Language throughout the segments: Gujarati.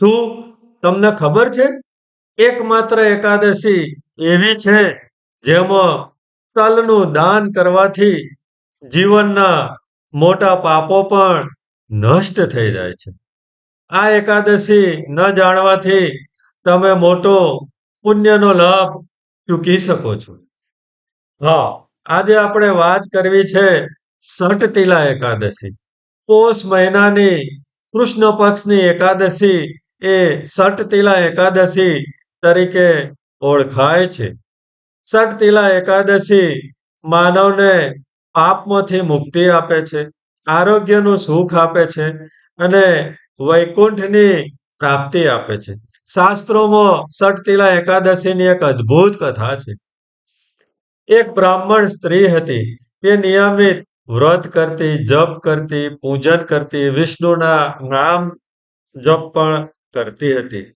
શું તમને ખબર છે? એકમાત્ર એકાદશી એવી છે જેમાં તલનું દાન કરવાથી જીવનના મોટા પાપો પણ નષ્ટ થઈ જાય છે. આ એકાદશી ન જાણવાથી તમે મોટો પુણ્યનો લાભ ચૂકી શકો છો. હા, આજે આપણે વાત કરવી છે સટતિલા એકાદશી. પોષ મહિનાની કૃષ્ણ પક્ષની એકાદશી એ સટતિલા એકાદશી તરીકે ઓળખાય છે. સટતિલા એકાદશી માનવને પાપમાંથી મુક્તિ આપે છે, આરોગ્યનું સુખ આપે છે અને વૈકુંઠની પ્રાપ્તિ આપે છે. શાસ્ત્રોમાં સટતિલા એકાદશીની એક અદ્ભુત કથા છે. એક બ્રાહ્મણ સ્ત્રી હતી, એ નિયમિત વ્રત કરતી, જપ કરતી, પૂજન કરતી, વિષ્ણુના નામ જપ પણ કરતી હતી.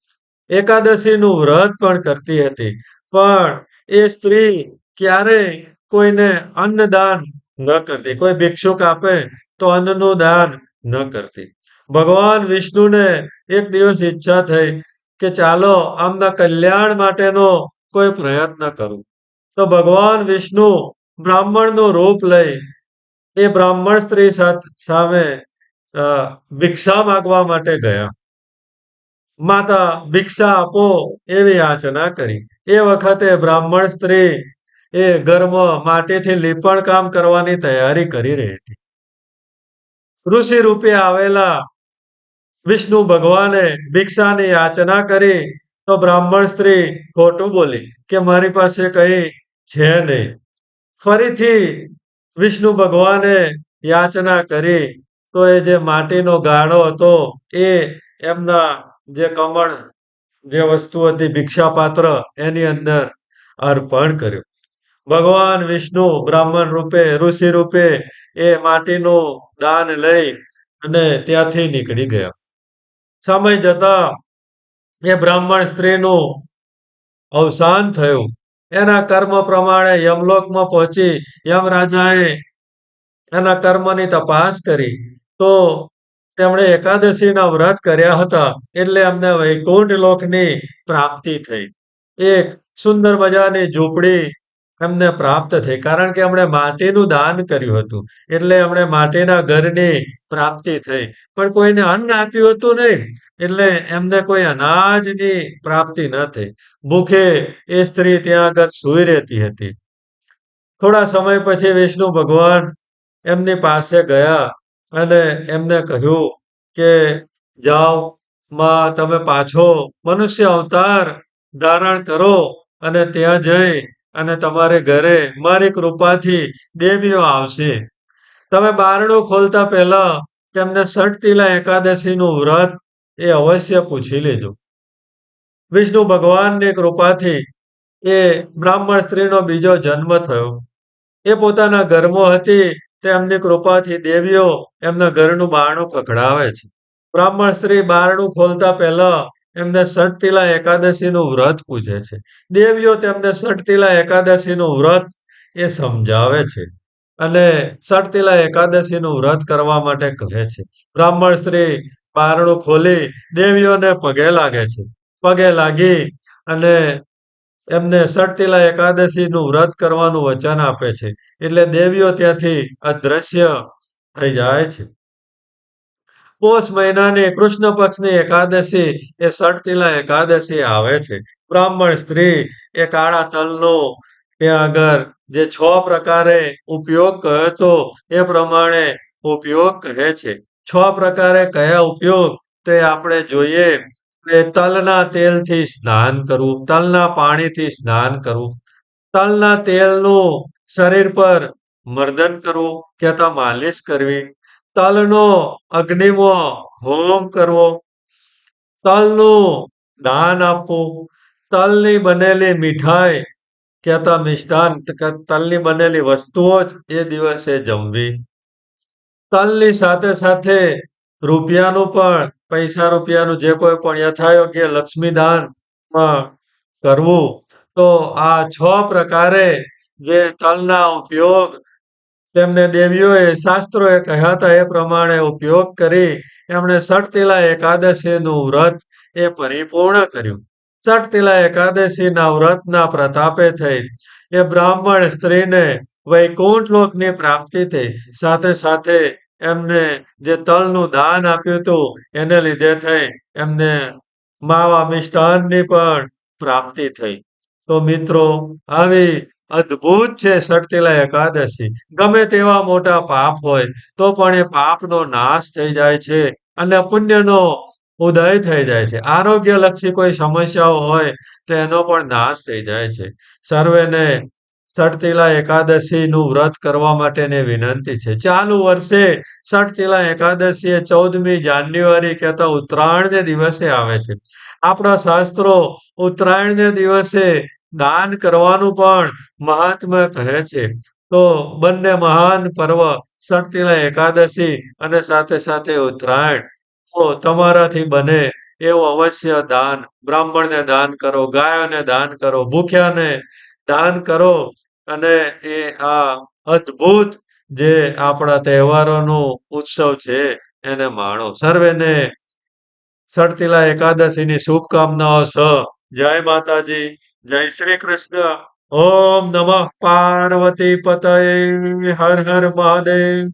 એકાદશીનું વ્રત પણ કરતી હતી. પણ એ સ્ત્રી ક્યારેય કોઈને અન્નદાન ન કરતી. કોઈ ભિક્ષુક આપે તો અન્નનું દાન ન કરતી. ભગવાન વિષ્ણુને એક દિવસ ઈચ્છા થઈ કે ચાલો આમના કલ્યાણ માટેનો કોઈ પ્રયત્ન કરું. તો ભગવાન વિષ્ણુ બ્રાહ્મણનું રૂપ લઈ એ બ્રાહ્મણ સ્ત્રી સામે ભિક્ષા માગવા માટે ગયા. માતા ભિક્ષા આપો એવી યાચના કરી. એ વખતે બ્રાહ્મણ સ્ત્રી એ ઘરમાં માટીથી લીપણ કામ કરવાની તૈયારી કરી રહી હતી. ઋષિ રૂપે આવેલા વિષ્ણુ ભગવાને ભિક્ષાની યાચના કરી તો બ્રાહ્મણ સ્ત્રી ખોટું બોલી કે મારી પાસે કઈ છે નહીં. ફરીથી વિષ્ણુ ભગવાને યાચના કરી તો એ જે માટીનો ગાળો હતો એ એમના જે કમળ જે વસ્તુ હતી ભિક્ષાપાત્ર, એની અંદર અર્પણ કર્યું. ભગવાન વિષ્ણુ બ્રાહ્મણ રૂપે, ઋષિ રૂપે એ માટીનું દાન લઈ અને ત્યાંથી નીકળી ગયા. સમય જતા એ બ્રાહ્મણ સ્ત્રીનું અવસાન થયું. એના કર્મ પ્રમાણે યમલોકમાં પહોંચી યમરાજાએ એના કર્મની તપાસ કરી. તો તેમણે એકાદશીના વ્રત કર્યા હતા એટલે એમને વૈકુંઠ લોકની પ્રાપ્તિ થઈ. એક સુંદર મજાની ઝૂંપડી એમને પ્રાપ્ત થઈ, કારણ કે એમણે માટીનું દાન કર્યું હતું, એટલે એમણે માટીના ઘરની પ્રાપ્તિ થઈ. પણ કોઈને અન્ન આપ્યું હતું નહીં, એટલે એમને કોઈ અનાજની પ્રાપ્તિ ન થઈ. ભૂખે એ સ્ત્રી ત્યાં આગળ સૂઈ રહેતી હતી. થોડા સમય પછી વિષ્ણુ ભગવાન એમની પાસે ગયા અને એમને કહ્યું કે, જાઓ, માં, તમે પાછો મનુષ્ય અવતાર ધારણ કરો અને ત્યાં જઈ અને તમારે ઘરે મારી કૃપાથી દેવીઓ આવશે. તમે બારણું ખોલતા પહેલા તેમને સટતીલા એકાદશીનું વ્રત એ અવશ્ય પૂછી લેજો. વિષ્ણુ ભગવાનની કૃપાથી એ બ્રાહ્મણ સ્ત્રીનો બીજો જન્મ થયો. એ પોતાના ઘરમાં હતી તેમની કૃપાથી દેવીઓ એમના ઘરનું બારણું કકડાવે છે. બ્રાહ્મણ સ્ત્રી બારણું ખોલતા પહેલા એમને સટતિલા એકાદશીનું વ્રત પૂજે છે. દેવીઓ તેમને સટતિલા એકાદશીનું વ્રત એ સમજાવે છે અને સટતિલા એકાદશીનું વ્રત કરવા માટે કહે છે. બ્રાહ્મણ સ્ત્રી બારણું ખોલી દેવીઓને પગે લાગે છે. પગે લાગી અને એમને સટતીલા એકાદશીનું વ્રત કરવાનું વચન આપે છે. એટલે દેવીઓ ત્યાંથી અદ્રશ્ય થઈ જાય છે. પોષ મહિનાની કૃષ્ણ પક્ષની એકાદશી એ સટતીલા એકાદશી આવે છે. બ્રાહ્મણ સ્ત્રી એ કાળા તલનો ત્યાં આગળ જે છ પ્રકારે ઉપયોગ કહ્યો તો એ પ્રમાણે ઉપયોગ કહે છે. છ પ્રકારે કયા ઉપયોગ તે આપણે જોઈએ. તલના તેલથી સ્નાન કરવું તલના પાણીથી સ્નાન કરવું તલના તેલનું શરીર પર મર્દન કરવું કે માલિશ કરવી. તલનો અગ્નિમાં હોમ કરવો. તલનું દાન આપવું. તલની બનેલી મીઠાઈ, કહેતા મિષ્ટાન તલની બનેલી વસ્તુઓ જ એ દિવસે જમવી. તલની સાથે સાથે રૂપિયાનું પણ પૈસા રૂપિયાનું જે કોઈ પણ યથાયોગ્ય લક્ષ્મીદાન કરવું, તો આ છ પ્રકારે જે તલના ઉપયોગ તેમને દેવીઓએ શાસ્ત્રોએ કહ્યા હતા, એ પ્રમાણે ઉપયોગ કરી એમણે સટતિલા એકાદશીનું વ્રત એ પરિપૂર્ણ કર્યું. સટતિલા એકાદશીના વ્રતના પ્રતાપે થઈ એ બ્રાહ્મણ સ્ત્રીને વૈકુંઠ લોકની પ્રાપ્તિ થઈ. સાથે સાથે એમને જે તલનું દાન આપ્યું હતું, એને લીધે થઈ એમને માવા મિષ્ટાનની પણ પ્રાપ્તિ થઈ. તો મિત્રો, આવી અદ્ભુત છે શક્તિલા એકાદશી. ગમે તેવા મોટા પાપ હોય, તો પણ એ પાપનો નાશ થઈ જાય છે અને પુણ્યનો ઉદય થઈ જાય છે. આરોગ્યલક્ષી કોઈ સમસ્યાઓ હોય, તો એનો પણ નાશ થઈ જાય છે. સર્વેને સટતિલા એકાદશીનું વ્રત કરવા માટેની વિનંતી છે. ચાલુ વર્ષે ષટચીલા એકાદશી એ ચૌદમી જાન્યુઆરી કહેતા ઉત્તરાયણને દિવસે આવે છે. આપણા શાસ્ત્રો ઉત્તરાયણને દિવસે દાન કરવાનું પણ મહાત્મા કહે છે. તો બંને મહાન પર્વ ષટચીલા એકાદશી અને સાથે સાથે ઉત્તરાયણ. તો તમારાથી બને એવું અવશ્ય દાન. બ્રાહ્મણને દાન કરો, ગાયોને દાન કરો, ભૂખ્યાને દાન કરો. અને એ આ અદ્ભુત જે આપણા તહેવારોનો ઉત્સવ છે એને માણો. સર્વેને સડતીલા એકાદશીની શુભકામનાઓ સ. જય માતાજી. જય શ્રી કૃષ્ણ. ઓમ નમઃ. પાર્વતી પતય. હર હર મહાદેવ.